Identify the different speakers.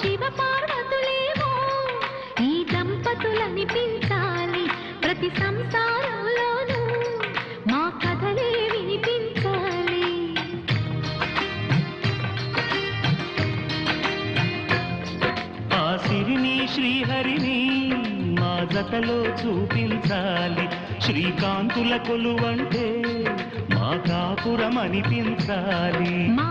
Speaker 1: శివ పార్వతులేమో ఈ దంపతులనిపించాలి ప్రతి సంసారంలోనూ. మా కథలే వినిపించాలి.
Speaker 2: ఆ సిరిని శ్రీహరిని మా జతలో చూపించాలి. శ్రీకాంతుల కొలువంటే మా కాపురం అనిపించాలి
Speaker 1: మా